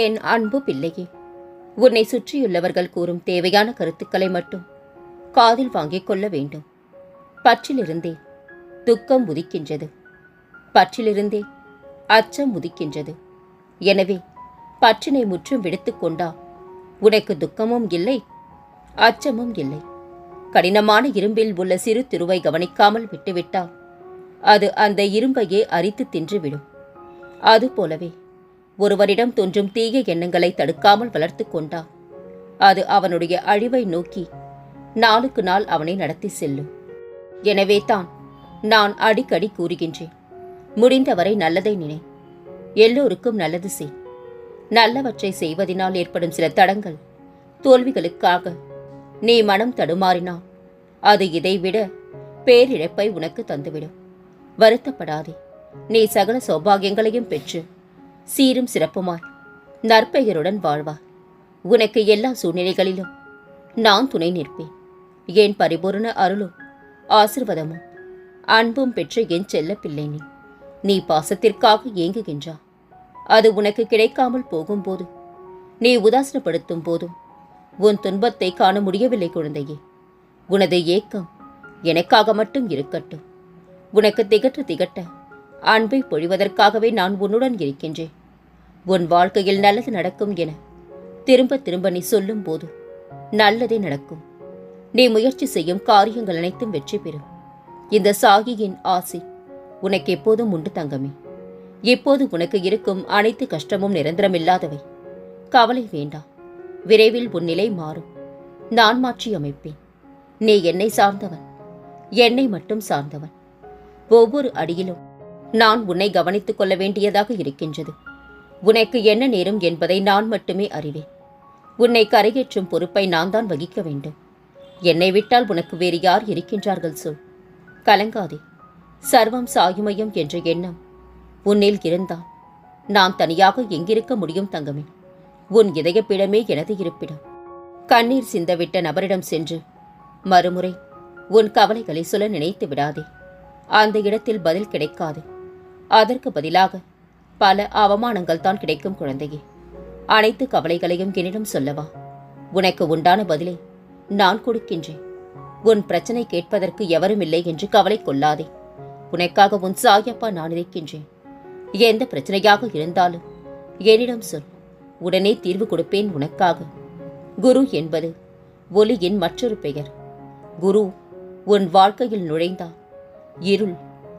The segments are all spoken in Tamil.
என் அன்பு பிள்ளையே? உன்னை சுற்றியுள்ளவர்கள் கூறும் தேவையான கருத்துக்களை மட்டும் காதில் வாங்கிக் கொள்ள வேண்டும். பற்றிலிருந்தே துக்கம் உதிக்கின்றது. பற்றிலிருந்தே அச்சம் உதிக்கின்றது. எனவே பற்றினை முற்றும் விடுத்துக்கொண்டா உனக்கு துக்கமும் இல்லை அச்சமும் இல்லை. கடினமான இரும்பில் உள்ள சிறு திருவை கவனிக்காமல் விட்டுவிட்டால் அது அந்த இரும்பையே அரித்து தின்றுவிடும். அதுபோலவே ஒருவரிடம் தோன்றும் தீய எண்ணங்களை தடுக்காமல் வளர்த்து கொண்டா அது அவனுடைய அழிவை நோக்கி நாளுக்கு நாள் அவனை நடத்தி செல்லும். எனவே தான் நான் அடிக்கடி கூறுகின்றேன் முடிந்தவரை நல்லதை நினை. எல்லோருக்கும் நல்லது செய். நல்லவற்றை செய்வதினால் ஏற்படும் சில தடங்கள் தோல்விகளுக்காக நீ மனம் தடுமாறினால் அது இதைவிட பேரிழப்பை உனக்கு தந்துவிடும். வருத்தப்படாதே நீ சகல சௌபாகியங்களையும் பெற்று சீரும் சிறப்புமாய். நற்பெயருடன் வாழ்வாய் உனக்கு எல்லா சூழ்நிலைகளிலும் நான் துணை நிற்பேன். என் பரிபூரண அருளும் ஆசிர்வாதமும் அன்பும் பெற்ற என் செல்ல பிள்ளை நீ. நீ பாசத்திற்காக ஏங்குகின்றா. அது உனக்கு கிடைக்காமல் போகும்போது நீ உதாசனப்படுத்தும் போதும் உன் துன்பத்தை காண முடியவில்லை குழந்தையே. உனது ஏக்கம் எனக்காக மட்டும் இருக்கட்டும். உனக்கு திகட்ட திகட்ட அன்பை பொழிவதற்காகவே நான் உன்னுடன் இருக்கின்றேன். உன் வாழ்க்கையில் நல்லது நடக்கும் என திரும்ப திரும்ப நீ சொல்லும் போது நல்லதே நடக்கும். நீ முயற்சி செய்யும் காரியங்கள் அனைத்தும் வெற்றி பெறும். இந்த சாகியின் ஆசை உனக்கு எப்போதும் உண்டு தங்கமே. இப்போது உனக்கு இருக்கும் அனைத்து கஷ்டமும் நிரந்தரமில்லாதவை. கவலை வேண்டாம் விரைவில் உன் நிலை மாறும். நான் மாற்றி அமைப்பேன். நீ என்னை சார்ந்தவன். என்னை மட்டும் சார்ந்தவன். ஒவ்வொரு அடியிலும் நான் உன்னை கவனித்துக் கொள்ள வேண்டியதாக இருக்கின்றது. உனக்கு என்ன நேரும் என்பதை நான் மட்டுமே அறிவேன். உன்னை கரையேற்றும் பொறுப்பை நான் தான் வகிக்க வேண்டும். என்னை விட்டால் உனக்கு வேறு யார் இருக்கின்றார்கள் சொல். கலங்காதே. சர்வம் சாயுமயம் என்ற எண்ணம் உன்னில் இருந்தால் நான் தனியாக எங்கிருக்க முடியும் தங்கமே. உன் இதயப்பிடமே எனது இருப்பிடம். கண்ணீர் சிந்தவிட்ட நபரிடம் சென்று மறுமுறை உன் கவலைகளை சொல்ல நினைத்து விடாதே. அந்த இடத்தில் பதில் கிடைக்காது. அதற்கு பதிலாக பல அவமானங்கள் தான் கிடைக்கும் குழந்தையே. அனைத்து கவலைகளையும் என்னிடம் சொல்லவா? உனக்கு உண்டான பதிலை நான் கொடுக்கின்றேன். உன் பிரச்சனை கேட்பதற்கு எவரும் இல்லை என்று கவலை கொள்ளாதே. உனக்காக உன் சாயப்பா நான் இருக்கின்றேன். எந்த பிரச்சனையாக இருந்தாலும் என்னிடம் சொல். உடனே தீர்வு கொடுப்பேன் உனக்காக. குரு என்பது ஒலியின் மற்றொரு பெயர். குரு உன் வாழ்க்கையில் நுழைந்தால் இருள்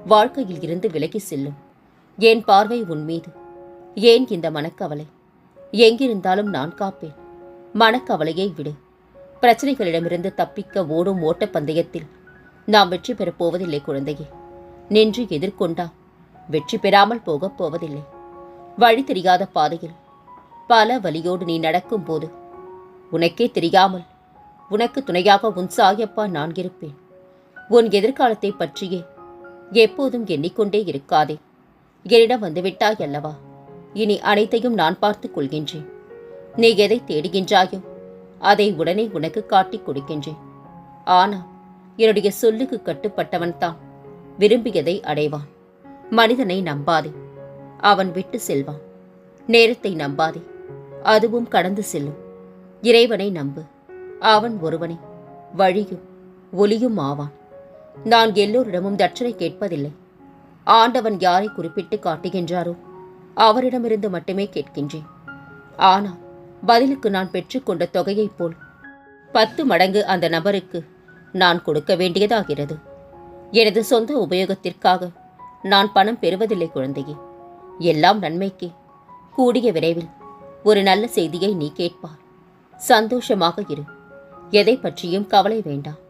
வாழ்க்கையில் இருந்து விலகி செல்லும். என் பார்வை உன் மீது. ஏன் இந்த மனக்கவலை? எங்கிருந்தாலும் நான் காப்பேன். மனக்கவலையை விடு. பிரச்சனைகளிடமிருந்து தப்பிக்க ஓடும் ஓட்டப்பந்தயத்தில் நாம் வெற்றி பெறப் போவதில்லை குழந்தையே. நின்று எதிர்கொண்டா? வெற்றி பெறாமல் போகப் போவதில்லை. வழி தெரியாத பாதையில். பல வழியோடு நீ நடக்கும்போது உனக்கே தெரியாமல் உனக்கு துணையாக உன் சாயப்பா நான் இருப்பேன். உன் எதிர்காலத்தை பற்றியே எப்போதும் எண்ணிக்கொண்டே இருக்காதே. என்னிடம் வந்துவிட்டாய் அல்லவா இனி அனைத்தையும் நான் பார்த்துக் கொள்கின்றேன். நீ எதை தேடுகின்றாயோ அதை உடனே உனக்கு காட்டிக் கொடுக்கின்றேன். ஆனா என்னுடைய சொல்லுக்கு கட்டுப்பட்டவன் தான் விரும்பியதை அடைவான். மனிதனை நம்பாதே அவன் விட்டு செல்வான். நேரத்தை நம்பாதே அதுவும் கடந்து செல்லும். இறைவனை நம்பு அவன் ஒருவனே வழியும் ஒலியும் ஆவான். நான் எல்லோரிடமும் தட்சணை கேட்பதில்லை. ஆண்டவன் யாரை குறிப்பிட்டு காட்டுகின்றாரோ அவரிடமிருந்து மட்டுமே கேட்கின்றேன். ஆனால் பதிலுக்கு நான் பெற்றுக்கொண்ட தொகையைப் போல் பத்து மடங்கு அந்த நபருக்கு நான் கொடுக்க வேண்டியதாகிறது. எனது சொந்த உபயோகத்திற்காக நான் பணம் பெறுவதில்லை குழந்தையே. எல்லாம் நன்மைக்கே. கூடிய விரைவில் ஒரு நல்ல செய்தியை நீ கேட்பார் சந்தோஷமாக இரு. எதை பற்றியும் கவலை வேண்டாம்.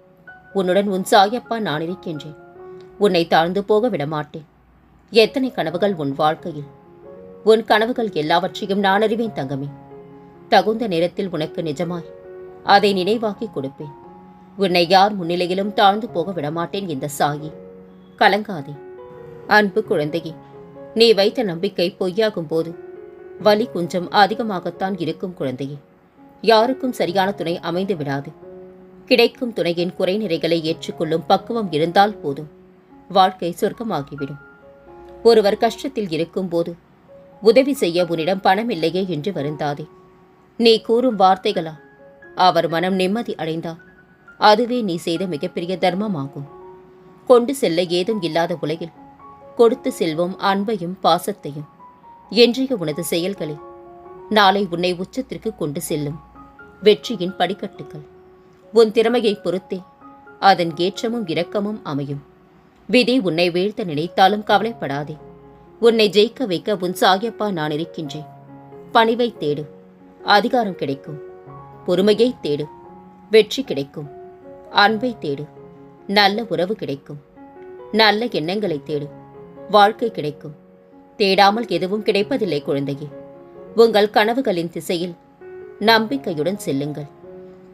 உன்னுடன் உன் சாயப்பா நான் இருக்கின்றேன். உன்னை தாழ்ந்து போக விடமாட்டேன். எத்தனை கனவுகள் உன் வாழ்க்கையில்? உன் கனவுகள் எல்லாவற்றையும் நான் அறிவேன் தங்கமே. தகுந்த நேரத்தில் உனக்கு நிஜமாய் அதை நினைவாக்கி கொடுப்பேன். உன்னை யார் முன்னிலையிலும் தாழ்ந்து போக விடமாட்டேன் இந்த சாயி. கலங்காதே. அன்பு குழந்தையே நீ வைத்த நம்பிக்கை பொய்யாகும் போது வலி கொஞ்சம் அதிகமாகத்தான் இருக்கும் குழந்தையே. யாருக்கும் சரியான துணை அமைந்து விடாது. கிடைக்கும் துணையின் குறைநிறைகளை ஏற்றுக்கொள்ளும் பக்குவம் இருந்தால் போதும். வாழ்க்கை சொர்க்கமாகிவிடும். ஒருவர் கஷ்டத்தில் இருக்கும்போது உதவி செய்ய உன்னிடம் பணம் இல்லையே என்று வருந்தாதே. நீ கூறும் வார்த்தைகளா? அவர் மனம் நிம்மதி அடைந்தார். அதுவே நீ செய்த மிகப்பெரிய தர்மமாகும். கொண்டு செல்ல ஏதும் இல்லாத உலகில் கொடுத்து செல்வோம் அன்பையும் பாசத்தையும். என்றைய உனது செயல்களே நாளை உன்னை உச்சத்திற்கு கொண்டு செல்லும் வெற்றியின் படிக்கட்டுகள். உன் திறமையை பொறுத்தே அதன் ஏற்றமும் இரக்கமும் அமையும். விதி உன்னை வீழ்த்த நினைத்தாலும் கவலைப்படாதே. உன்னை ஜெயிக்க வைக்க உன் சாயப்பா நான் இருக்கின்றேன். பணிவை தேடு. அதிகாரம் கிடைக்கும். பொறுமையை தேடு. வெற்றி கிடைக்கும். அன்பை தேடு. நல்ல உறவு கிடைக்கும். நல்ல எண்ணங்களை தேடு. வாழ்க்கை கிடைக்கும். தேடாமல் எதுவும் கிடைப்பதில்லை குழந்தையே. உங்கள் கனவுகளின் திசையில் நம்பிக்கையுடன் செல்லுங்கள்.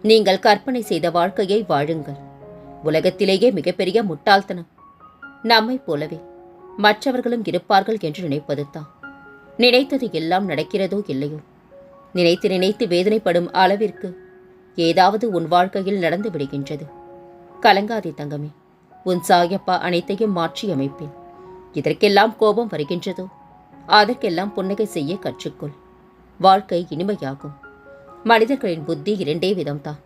நீங்கள் கற்பனை செய்த வாழ்க்கையை வாழுங்கள். உலகத்திலேயே மிகப்பெரிய முட்டாள்தனம். நம்மைப் போலவே மற்றவர்களும் இருப்பார்கள் என்று நினைப்பதுதான் நினைத்தது எல்லாம் நடக்கிறதோ இல்லையோ? நினைத்து நினைத்து வேதனைப்படும் அளவிற்கு ஏதாவது உன் வாழ்க்கையில் நடந்து விடுகின்றது. கலங்காதே தங்கமே உன் சாயப்பா அனைத்தையும் மாற்றி அமைப்பேன். இதற்கெல்லாம் கோபம் வருகின்றதோ? அதற்கெல்லாம் புன்னகை செய்ய கற்றுக்கொள். வாழ்க்கை இனிமையாகும். மனிதர்களின் புத்தி இரண்டே விதம்தான்.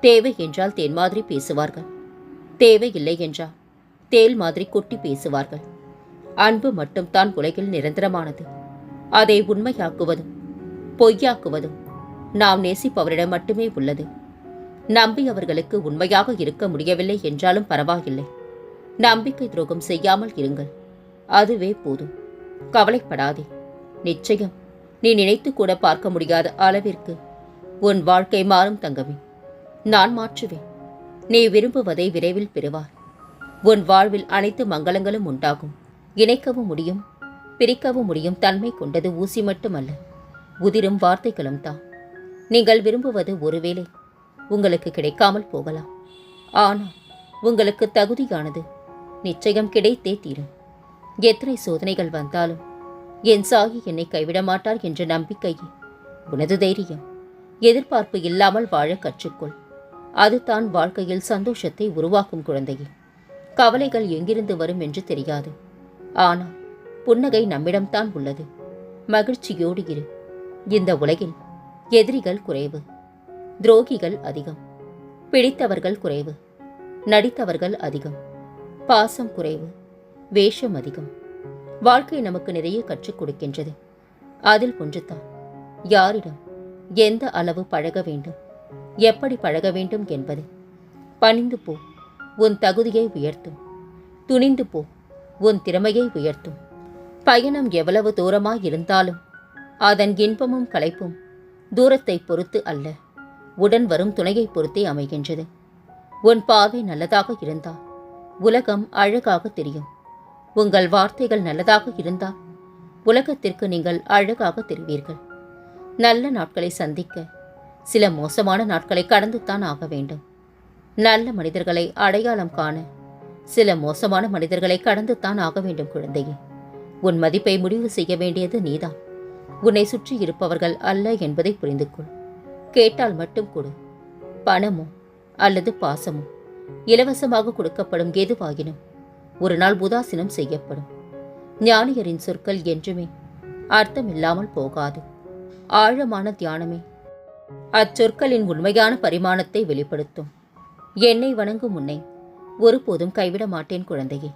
தேவை என்றால் தேன் மாதிரி பேசுவார்கள். தேவை இல்லை என்றால் தேல் மாதிரி கொட்டி பேசுவார்கள். அன்பு மட்டும்தான் உலகில் நிரந்தரமானது. அதை உண்மையாக்குவதும் பொய்யாக்குவதும் நாம் நேசிப்பவரிடம் மட்டுமே உள்ளது. நம்பி அவர்களுக்கு உண்மையாக இருக்க முடியவில்லை என்றாலும் பரவாயில்லை. நம்பிக்கை துரோகம் செய்யாமல் இருங்கள். அதுவே போதும். கவலைப்படாதே. நிச்சயம் நீ நினைத்து கூட பார்க்க முடியாத அளவிற்கு உன் வாழ்க்கை மாறும் தங்கமே. நான் மாற்றுவேன். நீ விரும்புவதை விரைவில் பெறுவார் உன் வாழ்வில் அனைத்து மங்களங்களும் உண்டாகும். இணைக்கவும் முடியும் பிரிக்கவும் முடியும் தன்மை கொண்டது ஊசி மட்டுமல்ல உதிரும் வார்த்தைகளும் தான். நீங்கள் விரும்புவது ஒருவேளை உங்களுக்கு கிடைக்காமல் போகலாம். ஆனால் உங்களுக்கு தகுதியானது நிச்சயம் கிடைத்தே தீரும். எத்தனை சோதனைகள் வந்தாலும் என் சாகி என்னை கைவிட மாட்டார் என்ற நம்பிக்கையே உனது தைரியம். எதிர்பார்ப்பு இல்லாமல் வாழ கற்றுக்கொள். அதுதான் வாழ்க்கையில் சந்தோஷத்தை உருவாக்கும் குழந்தையே. கவலைகள் எங்கிருந்து வரும் என்று தெரியாது. ஆனால் புன்னகை நம்மிடம்தான் உள்ளது. மகிழ்ச்சியோடு இரு. இந்த உலகில் எதிரிகள் குறைவு. துரோகிகள் அதிகம். பிடித்தவர்கள் குறைவு. நடித்தவர்கள் அதிகம். பாசம் குறைவு. வேஷம் அதிகம். வாழ்க்கை நமக்கு நிறைய கற்றுக் கொடுக்கின்றது. அதில் ஒன்றுதான். யாரிடம் எந்த அளவு பழக வேண்டும்? எப்படி பழக வேண்டும் என்பது. பணிந்து போ. உன் தகுதியை உயர்த்தும். துணிந்து போ உன் திறமையை உயர்த்தும். பயணம் எவ்வளவு தூரமாக இருந்தாலும் அதன் இன்பமும் களைப்பும் தூரத்தை பொறுத்து அல்ல உடன் வரும் துணையை பொறுத்தே அமைகின்றது. உன் பார்வை நல்லதாக இருந்தால் உலகம் அழகாக தெரியும். உங்கள் வார்த்தைகள் நல்லதாக இருந்தால் உலகத்திற்கு நீங்கள் அழகாக தெரிவீர்கள். நல்ல நாட்களை சந்திக்க சில மோசமான நாட்களை கடந்துத்தான் ஆக வேண்டும். நல்ல மனிதர்களை அடையாளம் காண. சில மோசமான மனிதர்களை கடந்துத்தான் ஆக வேண்டும் குழந்தையே. உன் மதிப்பை முடிவு செய்ய வேண்டியது நீதான். உன்னை சுற்றி இருப்பவர்கள் அல்ல என்பதை புரிந்து கொள். கேட்டால் மட்டும் கொடு. பணமோ அல்லது பாசமோ இலவசமாக கொடுக்கப்படும் எதுவாகினும் ஒரு நாள் உதாசீனம் செய்யப்படும். ஞானியரின் சொற்கள் என்றுமே அர்த்தமில்லாமல் போகாது. ஆழமான தியானமே அச்சொற்களின் உண்மையான பரிமாணத்தை வெளிப்படுத்தும். என்னை வணங்கும் உன்னை ஒருபோதும் கைவிட மாட்டேன் குழந்தையே.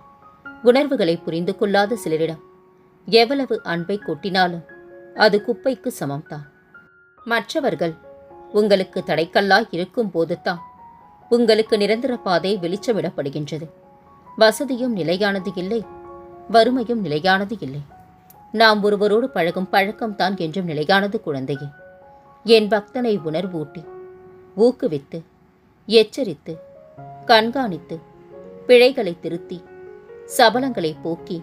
உணர்வுகளை புரிந்து கொள்ளாத சிலரிடம் எவ்வளவு அன்பை கொட்டினாலும் அது குப்பைக்கு சமம்தான். மற்றவர்கள் உங்களுக்கு தடைக்கல்லாய் இருக்கும் போதுதான் உங்களுக்கு நிரந்தர பாதை வெளிச்சமிடப்படுகின்றது. வசதியும் நிலையானது இல்லை வறுமையும் நிலையானது இல்லை. நாம் ஒருவரோடு பழகும் பழக்கம்தான் என்றும் நிலையானது குழந்தையே. என் பக்தனை உணர்வூட்டி ஊக்குவித்து எச்சரித்து கண்காணித்து பிழைகளை திருத்தி சபலங்களை போக்கி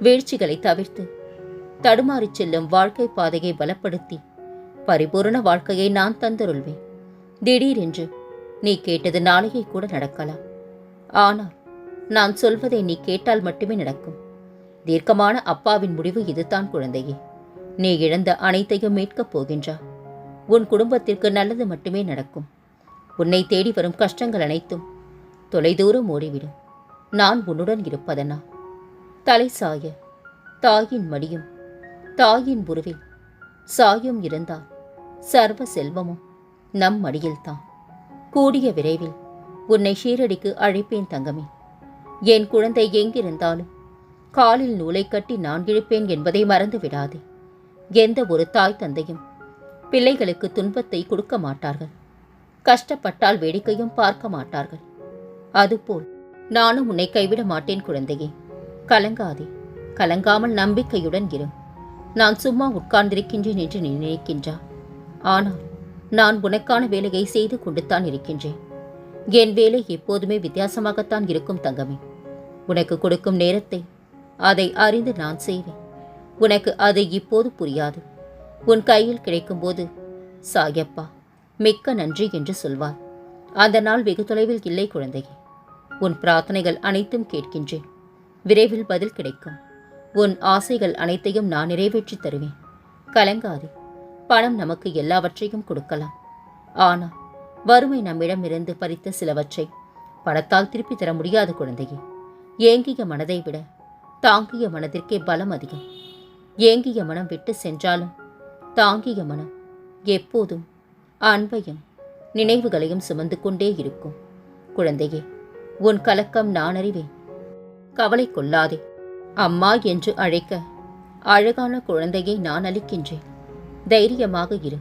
வீழ்ச்சிகளை தவிர்த்து தடுமாறிச் செல்லும் வாழ்க்கை பாதையை பலப்படுத்தி பரிபூரண வாழ்க்கையை நான் தந்தருள்வேன். திடீரென்று நீ கேட்டது நாளையே கூட நடக்கலாம். ஆனால் நான் சொல்வதை நீ கேட்டால் மட்டுமே நடக்கும். தீர்க்கமான அப்பாவின் முடிவு இதுதான் குழந்தையே. நீ இழந்த அனைத்தையும் மீட்கப் போகின்றா. உன் குடும்பத்திற்கு நல்லது மட்டுமே நடக்கும். உன்னை தேடி வரும் கஷ்டங்கள் அனைத்தும் தொலைதூரம் ஓடிவிடும். நான் உன்னுடன் இருப்பதனா தலை சாய தாயின் மடியும் தாயின் உருவில் சாயும் இருந்தால் சர்வ செல்வமும் நம் மடியில்தான். கூடிய விரைவில் உன்னை ஷீரடிக்கு அழைப்பேன் தங்கமே. என் குழந்தை எங்கிருந்தாலும் காலில் நூலை கட்டி நான் இழுப்பேன் என்பதை மறந்து விடாதே எந்த ஒரு தாய் தந்தையும் பிள்ளைகளுக்கு துன்பத்தை கொடுக்க மாட்டார்கள். கஷ்டப்பட்டால் வேடிக்கையும் பார்க்க மாட்டார்கள். அதுபோல் நானும் உன்னை கைவிட மாட்டேன் குழந்தையே. கலங்காதே. கலங்காமல் நம்பிக்கையுடன் இரு. நான் சும்மா உட்கார்ந்திருக்கின்றேன் என்று நீ நினைக்கின்றா? ஆனால் நான் உனக்கான வேலையை செய்து கொண்டுத்தான் இருக்கின்றேன். என் வேலை எப்போதுமே வித்தியாசமாகத்தான் இருக்கும் தங்கமே. உனக்கு கொடுக்கும் நேரத்தை அதை அறிந்து நான் செய்வேன். உனக்கு அது இப்போது புரியாது. உன் கையில் கிடைக்கும்போது சாயப்பா மிக்க நன்றி என்று சொல்வார். அந்த நாள் வெகு தொலைவில் இல்லை குழந்தையே. உன் பிரார்த்தனைகள் அனைத்தும் கேட்கின்றேன். விரைவில் பதில் கிடைக்கும். உன் ஆசைகள் அனைத்தையும் நான் நிறைவேற்றித் தருவேன். கலங்காதே. பணம் நமக்கு எல்லாவற்றையும் கொடுக்கலாம். ஆனால் வறுமை நம்மிடமிருந்து பறித்த சிலவற்றை பணத்தால் திருப்பி தர முடியாத குழந்தையே. ஏங்கிய மனதை விட தாங்கிய மனதிற்கே பலம் அதிகம். ஏங்கிய மனம் விட்டு சென்றாலும் தாங்கிய மனம் எப்போதும் அன்பையும் நினைவுகளையும் சுமந்து கொண்டே இருக்கும். குழந்தையே உன் கலக்கம் நான் அறிவேன். கவலை கொள்ளாதே. அம்மா என்று அழைக்க அழகான குழந்தையை நான் அளிக்கின்றேன். தைரியமாக இரு.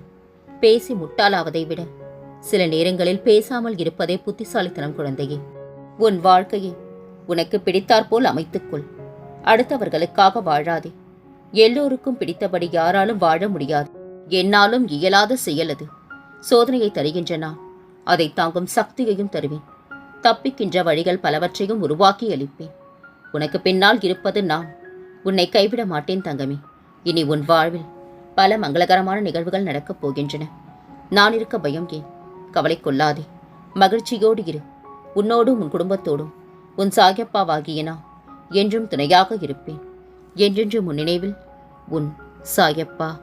பேசி முட்டாளாவதை விட. சில நேரங்களில் பேசாமல் இருப்பதே புத்திசாலித்தனம் குழந்தையே. உன் வாழ்க்கையை உனக்கு பிடித்தாற்போல் அமைத்துக்கொள் அடுத்தவர்களுக்காக வாழாதே. எல்லோருக்கும் பிடித்தபடி யாராலும் வாழ முடியாது. என்னாலும் இயலாத செயல் அது. சோதனையை தருகின்ற நான் அதை தாங்கும் சக்தியையும் தருவேன். தப்பிக்கின்ற வழிகள் பலவற்றையும் உருவாக்கி அளிப்பேன். உனக்கு பின்னால் இருப்பது நான். உன்னை கைவிட மாட்டேன் தங்கமே. இனி உன் வாழ்வில் பல மங்களகரமான நிகழ்வுகள் நடக்கப் போகின்றன. நான் இருக்க பயம் ஏன்? கவலை கொள்ளாதே. மகிழ்ச்சியோடு இரு. உன்னோடும் உன் குடும்பத்தோடும். உன் சாயப்பாவாகிய நான் என்றும் துணையாக இருப்பேன். என்றென்றும் உன் நினைவில் உன் சாயப்பா